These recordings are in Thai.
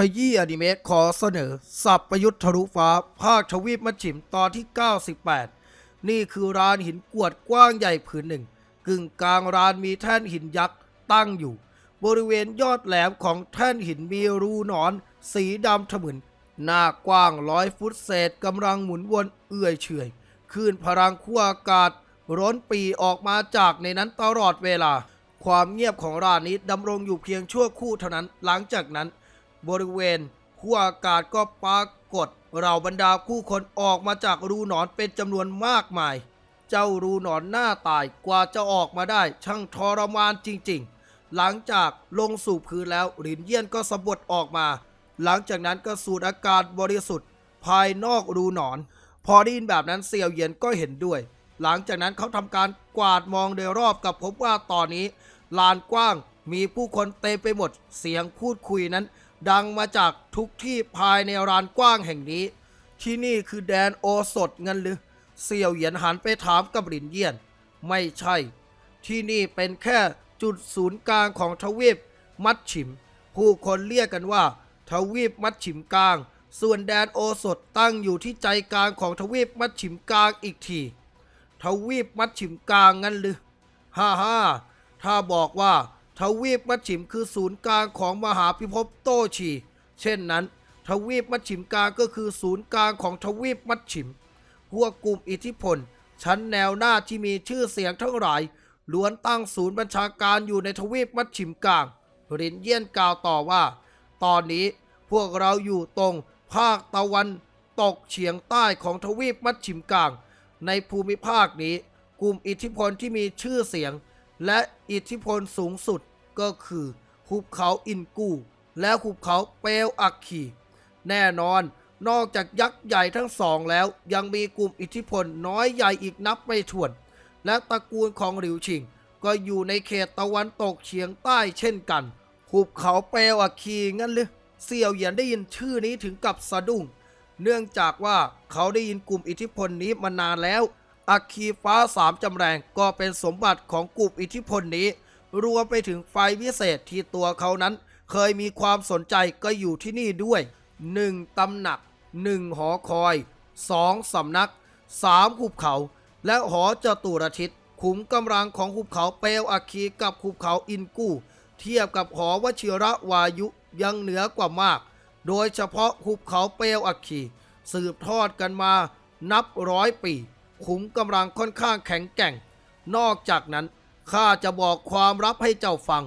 ขยี้อนิเมะขอเสนอ สับประยุทธ์ทะลุฟ้า ภาคทวีปมัชชิมตอนที่ 98 นี่คือร้านหินกวดกว้างใหญ่ผืนหนึ่ง กึ่งกลางร้านมีแท่นหินยักษ์ตั้งอยู่ บริเวณยอดแหลมของแท่นหินมีรูหนอน สีดำถมึนหน้ากว้างร้อยฟุตเศษกำลังหมุนวนเอื่อยเฉยคลื่นพลังขั้วอากาศ ร้อนปีออกมาจากในนั้นตลอดเวลา ความเงียบของร้านนี้ดำรงอยู่เพียงชั่วครู่เท่านั้น หลังจากนั้น บริเวณขั้วอากาศก็ปรากฏเราบรรดาผู้คนออกมาจากรูหนอนเป็นจำนวนมากมาย เจ้ารูหนอนหน้าตายกว่าจะออกมาได้ช่างทรมานจริงๆ หลังจากลงสู่พื้นแล้วหลินเยี่ยนก็สะบัดออกมา หลังจากนั้นก็สูดอากาศบริสุทธิ์ ภายนอกรูหนอน พอได้ยินแบบนั้นเซียวเยียนก็เห็นด้วย หลังจากนั้นเขาทำการกวาดมองโดยรอบกับพบว่าตอนนี้ลานกว้างมีผู้คนเต็มไปหมดเสียงพูดคุยนั้น ดังมาจากทุกที่ภายในลานกว้างแห่งนี้ ที่นี่คือแดนโอสถเงินหรือเสี่ยวเหยียนหันไปถามกับหลินเยี่ยน ไม่ใช่ ที่นี่เป็นแค่จุดศูนย์กลางของทวีปมัดฉิม ผู้คนเรียกกันว่า ทวีปมัดฉิมกลาง ส่วนแดนโอสถตั้งอยู่ที่ใจกลางของทวีปมัดฉิมกลางอีกที ทวีปมัดฉิมกลางงั้นหรือ ฮ่าฮ่าถ้าบอกว่า ทวีปมัดฉิมคือศูนย์กลางของมหาพิภพโตชี เช่นนั้น ทวีปมัดฉิมกลางก็คือศูนย์กลางของทวีปมัดฉิม พวกกลุ่มอิทธิพล ชั้นแนวหน้าที่มีชื่อเสียงทั้งหลายล้วนตั้งศูนย์บัญชาการอยู่ในทวีปมัดฉิมกลางรินเยี่ยนกล่าวต่อว่า ตอนนี้พวกเราอยู่ตรงภาคตะวันตกเฉียงใต้ของทวีปมัดฉิมกลาง ในภูมิภาคนี้ กลุ่มอิทธิพลที่มีชื่อเสียง และอิทธิพลสูงสุด ก็คือหุบเขาอินกู และหุบเขาเปลอักขีแน่นอนนอกจากยักษ์ใหญ่ทั้งสองแล้ว ยังมีกลุ่มอิทธิพลน้อยใหญ่อีกนับไม่ถ้วน และตระกูลของหลิวชิง ก็อยู่ในเขตตะวันตกเฉียงใต้เช่นกัน หุบเขาเปลอักขีงั้นหรือเสี่ยวเหยียนได้ยินชื่อนี้ถึงกับสะดุ้ง เนื่องจากว่าเขาได้ยินกลุ่มอิทธิพลนี้มานานแล้วอัคคีฟ้าสามจำแรงก็เป็นสมบัติของกลุ่มอิทธิพลนี้ รวมไปถึงไฟวิเศษที่ตัวเขานั้น เคยมีความสนใจก็อยู่ที่นี่ด้วย 1. ตำหนัก 1. หอคอย 2. สำนัก 3. หุบเขา และหอจตุรทิศขุมกำลังของหุบเขาเปลวอัคคีกับหุบเขาอินกู้ เทียบกับหอวชิระวายุยังเหนือกว่ามาก โดยเฉพาะหุบเขาเปลวอัคคีสืบทอดกันมานับร้อยปี ขุมกำลังค่อนข้างแข็งแกร่ง นอกจากนั้น ข้าจะบอกความลับให้เจ้าฟัง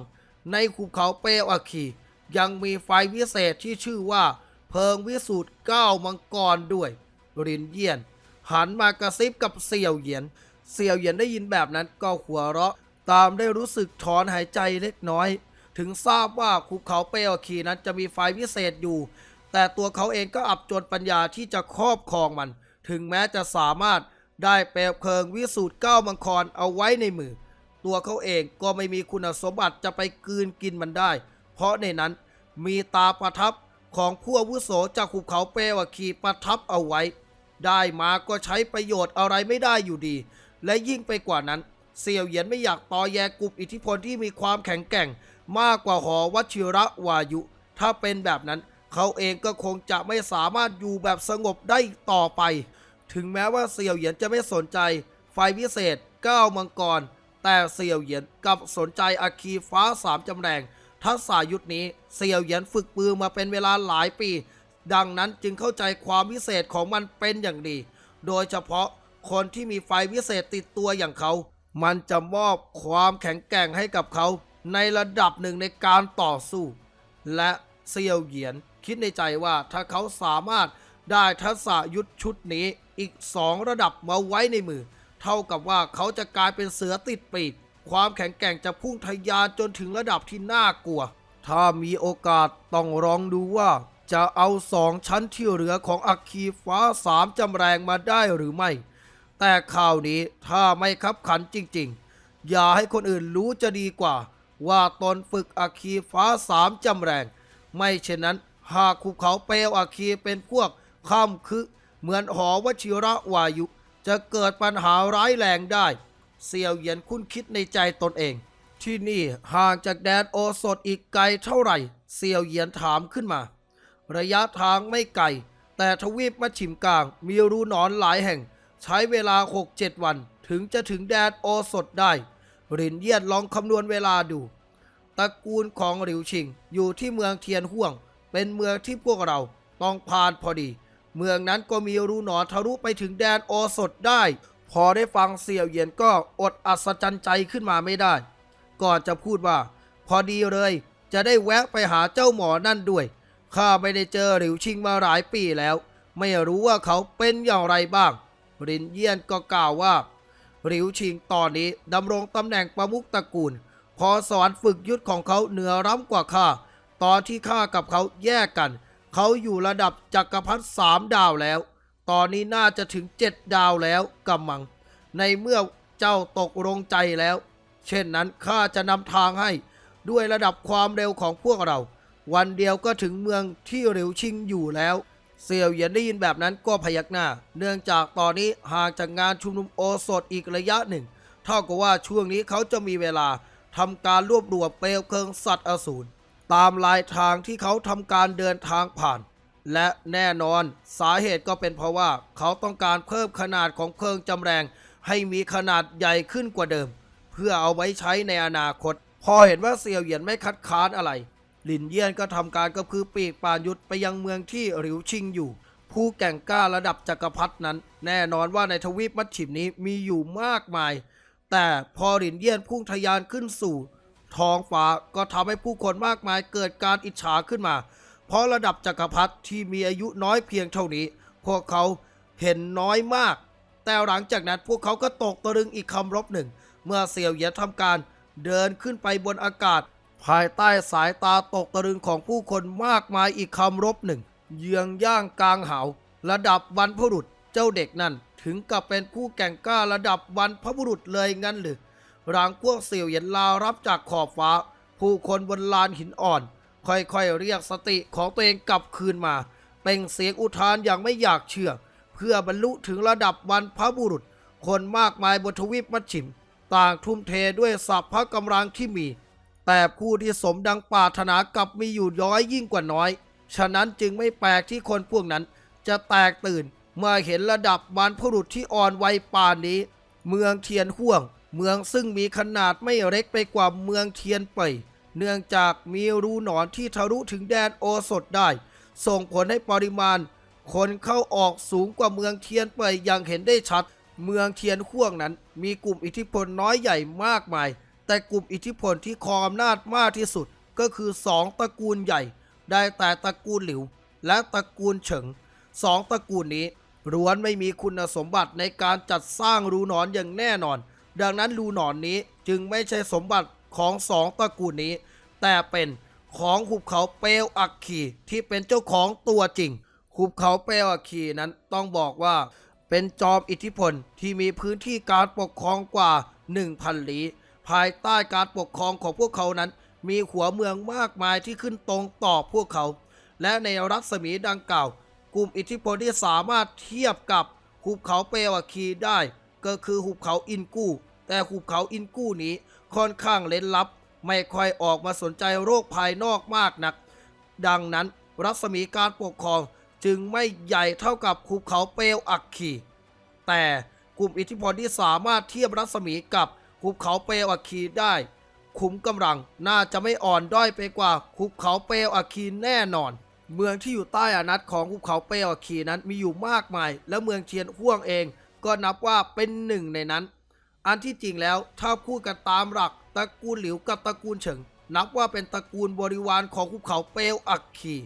ในหุบเขาเปวอัคคี ยังมีไฟวิเศษที่ชื่อว่า เพิงวิสูตรเก้ามังกรด้วย รินเยียน หันมากระซิบกับเสี่ยวเหยียน เสี่ยวเหยียนได้ยินแบบนั้นก็หัวเราะ ตามได้รู้สึกถอนหายใจเล็กน้อย ถึงทราบว่าภูเขาเปวอัคคีนั้นจะมีไฟวิเศษอยู่ แต่ตัวเขาเองก็อับจนปัญญาที่จะครอบครองมัน ถึงแม้จะสามารถได้เปลวเพลิงวิสูตรเก้ามังกรเอาไว้ในมือ ตัวเขาเองก็ไม่มีคุณสมบัติจะไปกืนกินมันได้ เพราะในนั้นมีตาประทับของผู้อาวุโสจากภูเขาเปวคีประทับเอาไว้ ได้มาก็ใช้ประโยชน์อะไรไม่ได้อยู่ดี และยิ่งไปกว่านั้น เสี่ยวเหยียนไม่อยากต่อแยกลุ่มอิทธิพลที่มีความแข็งแกร่ง มากกว่าหอวชิระวายุ ถ้าเป็นแบบนั้น เขาเองก็คงจะไม่สามารถอยู่แบบสงบได้ต่อไป ถึงแม้ว่าเสี่ยวเหยียนจะไม่สนใจ ไฟวิเศษก้าวมังกร แต่เสี่ยวเหยียนกลับสนใจอาคีฟ้าสามจำแรง ทักษะยุทธนี้เสี่ยวเหยียนฝึกปืนมาเป็นเวลาหลายปี ดังนั้นจึงเข้าใจความวิเศษของมันเป็นอย่างดี โดยเฉพาะคนที่มีไฟวิเศษติดตัวอย่างเขา มันจะมอบความแข็งแกร่งให้กับเขา ในระดับหนึ่งในการต่อสู้ และเซียวเหยียนคิดในใจว่าถ้าเขาสามารถได้ทักษะยุทธชุดนี้อีกสองระดับมาไว้ในมือ เท่ากับว่าเขาจะกลายเป็นเสือติดปีก ความแข็งแกร่งจะพุ่งทะยานจนถึงระดับที่น่ากลัว ถ้ามีโอกาสต้องลองดูว่า จะเอาสองชั้นที่เหลือของอัคคีฟ้าสามจำแรงมาได้หรือไม่ แต่ข่าวนี้ถ้าไม่คับขันจริงๆ อย่าให้คนอื่นรู้จะดีกว่า ว่าตนฝึกอัคคีฟ้าสามจำแรง ไม่เช่นนั้นหากภูเขาเปลวอัคคีเป็นพวกค่ำคึเหมือนหอวชิระวายุ จะเกิดปัญหาร้ายแรงได้ เสี่ยวเหยียนคุ้นคิดในใจตนเอง ที่นี่ห่างจากแดนโอสถอีกไกลเท่าไหร่ เสี่ยวเหยียนถามขึ้นมา ระยะทางไม่ไกล แต่ทวีปมัชชิมกลางมีรูหนอนหลายแห่ง ใช้เวลา 6-7 วัน ถึงจะถึงแดนโอสถได้รินเยียนลองคำนวณเวลาดูตระกูลของหลิวชิงอยู่ที่เมืองเทียนห่วง เป็นเมืองที่พวกเราต้องผ่านพอดี เมืองนั้นก็มีรูหนอนทะลุไปถึงแดนโอสถได้ พอได้ฟังเสี่ยวเหยียนก็อดอัศจรรย์ใจขึ้นมาไม่ได้ ก่อนจะพูดว่า พอดีเลย จะได้แวะไปหาเจ้าหมอนั่นด้วยข้าไม่ได้เจอหลิวชิงมาหลายปีแล้ว ไม่รู้ว่าเขาเป็นอย่างไรบ้างรินเยียนก็กล่าวว่าหลิวชิงตอนนี้ดำรงตำแหน่งประมุขตระกูล พอสอนฝึกยุทธของเขาเหนือล้ำกว่าข้าตอนที่ข้ากับเขาแยกกัน เขาอยู่ระดับจักรพรรดิสามดาวแล้ว ตอนนี้น่าจะถึงเจ็ดดาวแล้วกำมัง ในเมื่อเจ้าตกลงใจแล้ว เช่นนั้นข้าจะนำทางให้ด้วยระดับความเร็วของพวกเรา วันเดียวก็ถึงเมืองที่เหลิวชิงอยู่แล้วเสี่ยวเหยียนได้ยินแบบนั้นก็พยักหน้า เนื่องจากตอนนี้ห่างจากงานชุมนุมโอสถอีกระยะหนึ่ง เท่ากับว่าช่วงนี้เขาจะมีเวลาทำการรวบรวมเปลวเพลิงสัตว์อสูร ตามลายทางที่เขาทำการเดินทางผ่าน และแน่นอนสาเหตุก็เป็นเพราะว่าเขาต้องการเพิ่มขนาดของเพลิงจำแรง ให้มีขนาดใหญ่ขึ้นกว่าเดิม เพื่อเอาไว้ใช้ในอนาคต พอเห็นว่าเซียวเหยียนไม่คัดค้านอะไร หลินเยี่ยนก็ทำการก็คือปีกปานยุทธไปยังเมืองที่หลิวชิงอยู่ ผู้แก่งกล้าระดับจักรพรรดินั้น แน่นอนว่าในทวีปมัชชิมนี้มีอยู่มากมาย แต่พอหลินเยี่ยนพุ่งทะยานขึ้นสู่ ท้องฟ้าก็ทำให้ผู้คนมากมายเกิดการอิจฉาขึ้นมา เพราะระดับจักรพรรดิที่มีอายุน้อยเพียงเท่านี้ พวกเขาเห็นน้อยมาก แต่หลังจากนั้นพวกเขาก็ตกตะลึงอีกคำรบหนึ่ง เมื่อเสี่ยวเหยียนทำการเดินขึ้นไปบนอากาศ ภายใต้สายตาตกตะลึงของผู้คนมากมายอีกคำรบหนึ่ง เยืองย่างกลางหาวระดับวันพบุรุษเจ้าเด็กนั่นถึงกับเป็นผู้แก่งกล้าระดับวันพบุรุษเลยงั้นหรือ หลังพวกเสี่ยวเหยียนลารับจากขอบฟ้า ผู้คนบนลานหินอ่อน ค่อยๆเรียกสติของตัวเองกลับคืนมาเปล่งเสียงอุทานอย่างไม่อยากเชื่อ เพื่อบรรลุถึงระดับวันพบุรุษ คนมากมายบนทวีปมัชชิม ต่างทุ่มเทด้วยสัพพะกำลังที่มี แต่ผู้ที่สมดังปรารถนากลับมีอยู่ย้อยยิ่งกว่าน้อย ฉะนั้นจึงไม่แปลกที่คนพวกนั้นจะแตกตื่น เมื่อเห็นระดับบรรพบุรุษที่อ่อนวัยป่านนี้ เมืองเทียนห่วง เมืองซึ่งมีขนาดไม่เล็กไปกว่าเมืองเทียนเป่ยเนื่องจากมีรูหนอนที่ทะลุถึงแดนโอสถได้ ส่งผลให้ปริมาณ คนเข้าออกสูงกว่าเมืองเทียนเป่ยอย่างเห็นได้ชัด เมืองเทียนห่วงนั้น มีกลุ่มอิทธิพลน้อยใหญ่มากมาย แต่กลุ่มอิทธิพลที่ครองอำนาจมากที่สุดก็คือสองตระกูลใหญ่ ได้แต่ตระกูลหลิว และตระกูลเฉิงสองตระกูลนี้ล้วนไม่มีคุณสมบัติในการจัดสร้างรูหนอนอย่างแน่นอน ดังนั้นรูหนอนนี้จึงไม่ใช่สมบัติของสองตระกูลนี้ แต่เป็นของหุบเขาเปลอักขีที่เป็นเจ้าของตัวจริง หุบเขาเปลอักขีนั้นต้องบอกว่า เป็นจอมอิทธิพลที่มีพื้นที่การปกครองกว่า 1,000 ลี้ ภายใต้การปกครองของพวกเขานั้น มีหัวเมืองมากมายที่ขึ้นตรงต่อพวกเขา และในรัศมีดังกล่าว กลุ่มอิทธิพลที่สามารถเทียบกับหุบเขาเปลอัคคีได้ ก็คือหุบเขาอินกู้ แต่หุบเขาอินกู้นี้ค่อนข้างเล้นลับ ไม่ค่อยออกมาสนใจโรคภายนอกมากนัก ดังนั้นรัศมีการปกครองจึงไม่ใหญ่เท่ากับภูเขาเปลวอักขีแต่กลุ่มอิทธิพลที่สามารถเทียบรัศมีกับภูเขาเปลวอักขีได้ ขุมกำลังน่าจะไม่อ่อนด้อยไปกว่าภูเขาเปลวอัคคีแน่นอน เมืองที่อยู่ใต้อานัตของภูเขาเปลวอัคคีนั้นมีอยู่มากมาย และเมืองเทียนห่วงเอง ก็นับว่าเป็นหนึ่งในนั้น อันที่จริงแล้วถ้าพูดกันตามหลักตระกูลหลิวกับตระกูลเฉิง นับว่าเป็นตระกูลบริวารของภูเขาเปลวอัคคี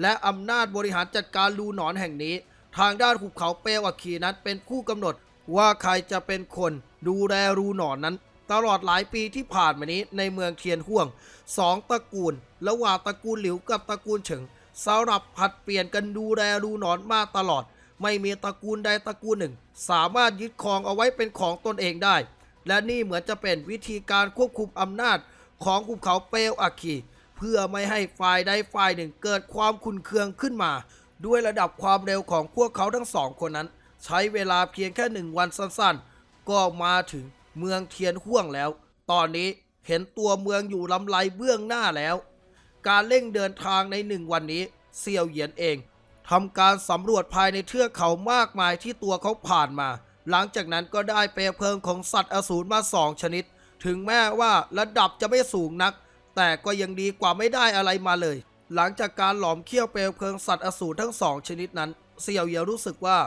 และอำนาจบริหารจัดการรูหนอนแห่งนี้ ทางด้านภูเขาเปลวอัคคีนั้นเป็นผู้กำหนดว่าใครจะเป็นคนดูแลรูหนอนนั้น ตลอดหลายปีที่ผ่านมานี้ในเมืองเทียนห่วงสองตระกูล ระหว่างตระกูลหลิวกับตระกูลเฉิงสลับผัดเปลี่ยนกันดูแลรูหนอนมาตลอด ไม่มีตระกูลใดตระกูลหนึ่ง สามารถยึดครองเอาไว้เป็นของตนเองได้ และนี่เหมือนจะเป็นวิธีการควบคุมอำนาจของภูเขาเปลวอัคคีเพื่อไม่ให้ฝ่ายใดฝ่ายหนึ่งเกิดความขุนเคืองขึ้นมา ด้วยระดับความเร็วของพวกเขาทั้งสองคนนั้น ใช้เวลาเพียงแค่หนึ่งวันสั้นๆ ก็มาถึงเมืองเทียนห่วงแล้ว ตอนนี้เห็นตัวเมืองอยู่ลำไรเบื้องหน้าแล้ว การเร่งเดินทางในหนึ่งวันนี้เซียวเหยียนเอง ทำการสำรวจภายในเทือกเขามากมายที่ตัวเขาผ่านมา หลังจากนั้นก็ได้เปลวเพลิงของสัตว์อสูรมาสองชนิด ถึงแม้ว่าระดับจะไม่สูงนัก แต่ก็ยังดีกว่าไม่ได้อะไรมาเลย หลังจากการหลอมเคี่ยวเปลวเพลิงสัตว์อสูรทั้งสองชนิดนั้น เสี่ยวเหยียวรู้สึกว่า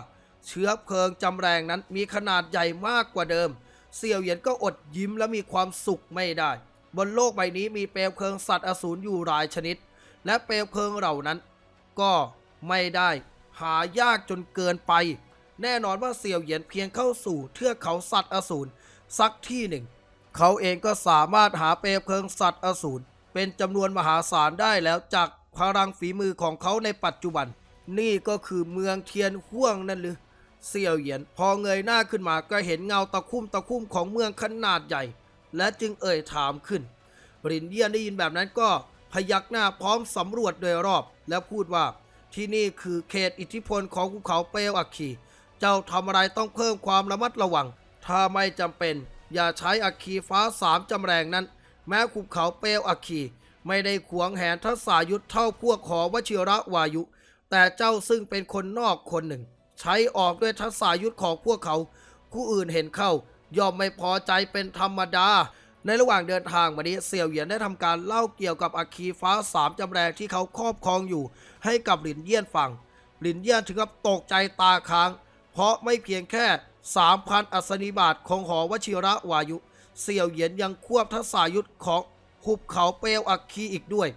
เชื้อเพลิงจำแรงนั้นมีขนาดใหญ่มากกว่าเดิม เสี่ยวเหยียนก็อดยิ้มและมีความสุขไม่ได้ บนโลกใบนี้มีเปลวเพลิงสัตว์อสูรอยู่หลายชนิด และเปลวเพลิงเหล่านั้น ก็ ไม่ได้หายากจนเกินไป แน่นอนว่าเสี่ยวเหยียนเพียงเข้าสู่เทือกเขาสัตว์อสูรสักที่หนึ่ง เขาเองก็สามารถหาเปลวเพลิงสัตว์อสูรเป็นจำนวนมหาศาลได้แล้วจากพลังฝีมือของเขาในปัจจุบัน นี่ก็คือเมืองเทียนห่วงนั่นหรือเสี่ยวเหยียนพอเงยหน้าขึ้นมาก็เห็นเงาตะคุ่มตะคุ่มของเมืองขนาดใหญ่ และจึงเอ่ยถามขึ้นรินเดียนได้ยินแบบนั้นก็พยักหน้าพร้อมสำรวจโดยรอบแล้วพูดว่า ที่นี่คือเขตอิทธิพลของภูเขาเปลวอัคคี เจ้าทำอะไรต้องเพิ่มความระมัดระวัง ถ้าไม่จำเป็น อย่าใช้อัคคีฟ้าสามจำแรงนั้น แม้ภูเขาเปลวอัคคี ไม่ได้ขวงแหนทัศายุทธเท่าพวกขอวชิระวายุ แต่เจ้าซึ่งเป็นคนนอกคนหนึ่ง ใช้ออกด้วยทัศายุทธของพวกเขา ผู้อื่นเห็นเข้า ย่อมไม่พอใจเป็นธรรมดา ในระหว่างเดินทางมานี้เสี่ยวเหยียนได้ทำการเล่าเกี่ยวกับอัคคีฟ้าสามจำแรงที่เขาครอบครองอยู่ ให้กับหลินเยี่ยนฟัง หลินเยี่ยนถึงกับตกใจตาค้าง เพราะไม่เพียงแค่3,000อัศนีบาทของหอวชิระวายุ เสี่ยวเหยียนยังควบทัศายุทธของหุบเขาเปลวอัคคีอีกด้วย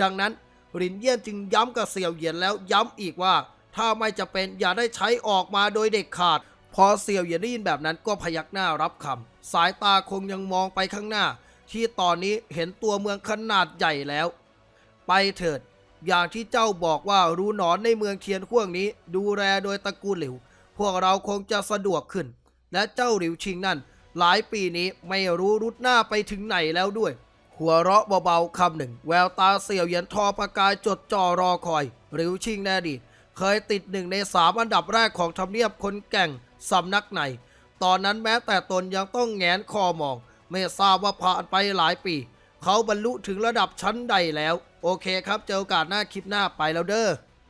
ดังนั้นหลินเยี่ยนจึงย้ำกับเสี่ยวเหยียนแล้วย้ำอีกว่า ถ้าไม่จะเป็นอย่าได้ใช้ออกมาโดยเด็ดขาด พอเสียวเหยียนได้ยินแบบนั้นก็พยักหน้ารับคำสายตาคงยังมองไปข้างหน้า ที่ตอนนี้เห็นตัวเมืองขนาดใหญ่แล้ว ไปเถิด อย่างที่เจ้าบอกว่ารู้หนอนในเมืองเทียนข่วงนี้ ดูแลโดยตระกูลหลิว พวกเราคงจะสะดวกขึ้น และเจ้าหลิวชิงนั่น หลายปีนี้ไม่รู้รุดหน้าไปถึงไหนแล้วด้วย หัวเราะเบาๆคำหนึ่ง แววตาเสี่ยวเหยียนทอประกายจดจ่อรอคอยหลิวชิงแน่ดีเคยติดหนึ่งในสามอันดับแรกของทำเนียบคนแก่ง สำนักไหน ตอนนั้นแม้แต่ตนยังต้องแงนคอมอง ไม่ทราบว่าผ่านไปหลายปี เขาบรรลุถึงระดับชั้นใดแล้ว โอเคครับ เจอโอกาสหน้าคลิปหน้าไปแล้วเด้อ